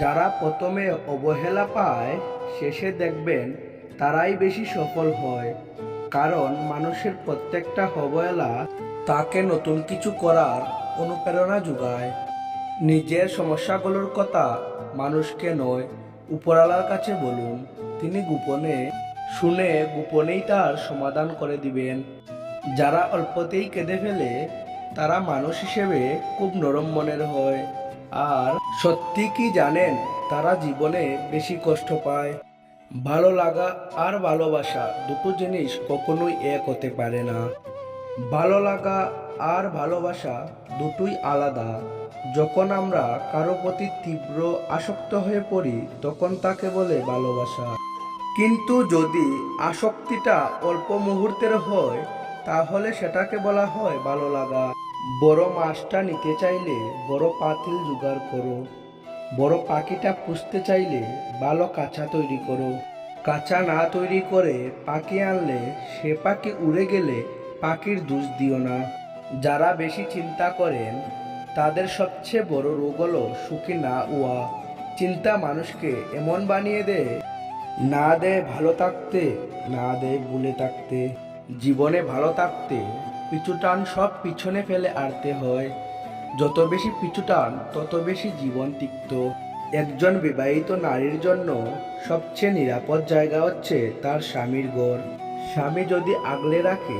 যারা প্রথমে অবহেলা পায়, শেষে দেখবেন তারাই বেশি সফল হয়। কারণ মানুষের প্রত্যেকটা অবহেলা তাকে নতুন কিছু করার অনুপ্রেরণা যোগায়। নিজের সমস্যাগুলোর কথা মানুষকে নয় উপরালার কাছে বলুন। তিনি গোপনে শুনে গোপনেই তার সমাধান করে দিবেন। যারা অল্পতেই কেঁদে ফেলে, তারা মানুষ হিসেবে খুব নরম মনের হয়। আর সত্যি কি জানেন, তারা জীবনে বেশি কষ্ট পায়। ভালো লাগা আর ভালোবাসা দুটো জিনিস কখনোই এক হতে পারে না। ভালো লাগা আর ভালোবাসা দুটোই আলাদা। যখন আমরা কারও প্রতি তীব্র আসক্ত হয়ে পড়ি, তখন তাকে বলে ভালোবাসা। কিন্তু যদি আসক্তিটা অল্প মুহূর্তের হয়, তাহলে সেটাকে বলা হয় ভালো লাগা। বড় মাছটা নিতে চাইলে বড় পাতিল জোগাড় করো। বড় পাখিটা পুষতে চাইলে ভালো কাঁচা তৈরি করো। কাঁচা না তৈরি করে পাখি আনলে সে পাখি উড়ে গেলে পাখির দোষ দিও না। যারা বেশি চিন্তা করেন, তাদের সবচেয়ে বড় রোগ হলো সুখী না উয়া চিন্তা মানুষকে এমন বানিয়ে দেয়, না দেয় ভালো থাকতে, না দেয় ভুলে থাকতে। জীবনে ভালো থাকতে পিছু টান সব পিছনে ফেলে আড়তে হয়। যত বেশি পিছু টান, তত বেশি জীবন তিক্ত। একজন বিবাহিত নারীর জন্য সবচেয়ে নিরাপদ জায়গা হচ্ছে তার স্বামীর ঘর। স্বামী যদি আগলে রাখে,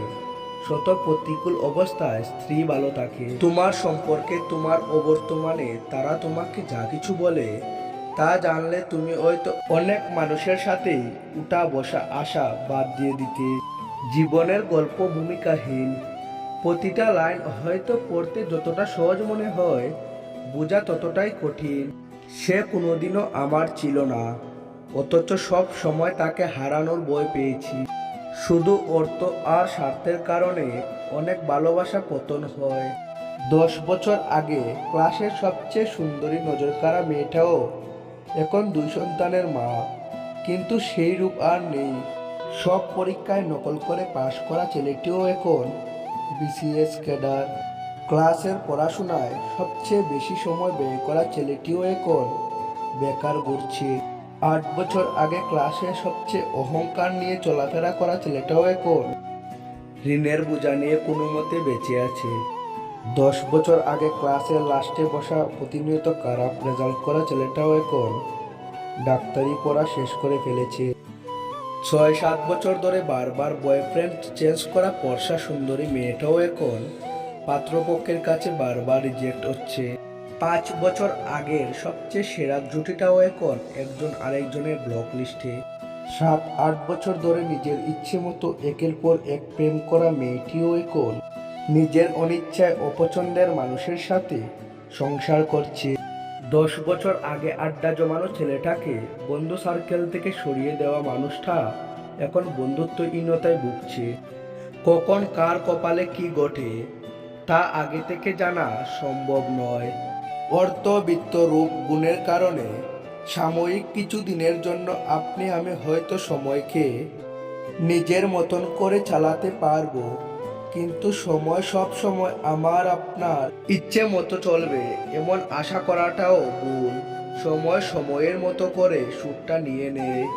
শত প্রতিকূল অবস্থায় স্ত্রী ভালো থাকে। তোমার সম্পর্কে তোমার অবর্তমানে তারা তোমাকে যা কিছু বলে, তা জানলে তুমি হয়তো অনেক মানুষের সাথেই উঠা বসা আসা বাদ দিয়ে দিতে। জীবনের গল্প ভূমিকাহীন প্রতিটা লাইন হয়তো পড়তে যতটা সহজ মনে হয়, বোঝা ততটাই কঠিন। সে কোনোদিনও আমার ছিল না, অথচ সব সময় তাকে হারানোর বই পেয়েছি। শুধু অর্থ আর স্বার্থের কারণে অনেক ভালোবাসা পতন হয়। দশ বছর আগে ক্লাসের সবচেয়ে সুন্দরী নজরকাড়া মেয়েটাও এখন দুই সন্তানের মা। কিন্তু সেই রূপ আর নেই। সব পরীক্ষায় নকল করে পাশ করা ছেলেটিও এখন বিসিএস ক্যাডার ক্লাসের পড়াশোনায় সবচেয়ে বেশি সময় ব্যয় করা ছেলেটিও এখন বেকার ঘুরছে। আট বছর আগে ক্লাসে সবচেয়ে অহংকার নিয়ে চলাফেরা করা ছেলেটাও এখন ঋণের বোঝা নিয়ে কোনো মতে বেঁচে আছে। দশ বছর আগে ক্লাসের লাস্টে বসা প্রতিনিয়ত খারাপ রেজাল্ট করা ছেলেটাও এখন ডাক্তারি পড়া শেষ করে ফেলেছে। ছয় সাত বছর ধরে বারবার বয়ফ্রেন্ড চেঞ্জ করা পর্ষা সুন্দরী মেয়েটাও এখন পাত্রপক্ষের কাছে বারবার রিজেক্ট হচ্ছে। পাঁচ বছর আগের সবচেয়ে সেরা জুটিটাও এখন একজন আরেকজনের ব্লক লিস্টে সাত আট বছর ধরে নিজের ইচ্ছে মতো একের পর এক প্রেম করা মেয়েটিও এখন নিজের অনিচ্ছায় অপছন্দের মানুষের সাথে সংসার করছে। দশ বছর আগে আড্ডা জমানো ছেলেটাকে বন্ধু সার্কেল থেকে সরিয়ে দেওয়া মানুষটা এখন বন্ধুত্বহীনতায় ভুগছে। কখন কার কপালে কি ঘটে, তা আগে থেকে জানা সম্ভব নয়। অর্থ বিত্ত রূপ গুণের কারণে সাময়িক কিছু দিনের জন্য আপনি আমি হয়তো সময়কে নিজের মতন করে চালাতে পারব। কিন্তু সময় সব সময় আমার, আপনার। ইচ্ছে মতো চলবে, এমন আশা করাটাও ভুল। সময় সময়ের মতো করে সুরটা নিয়ে নেয়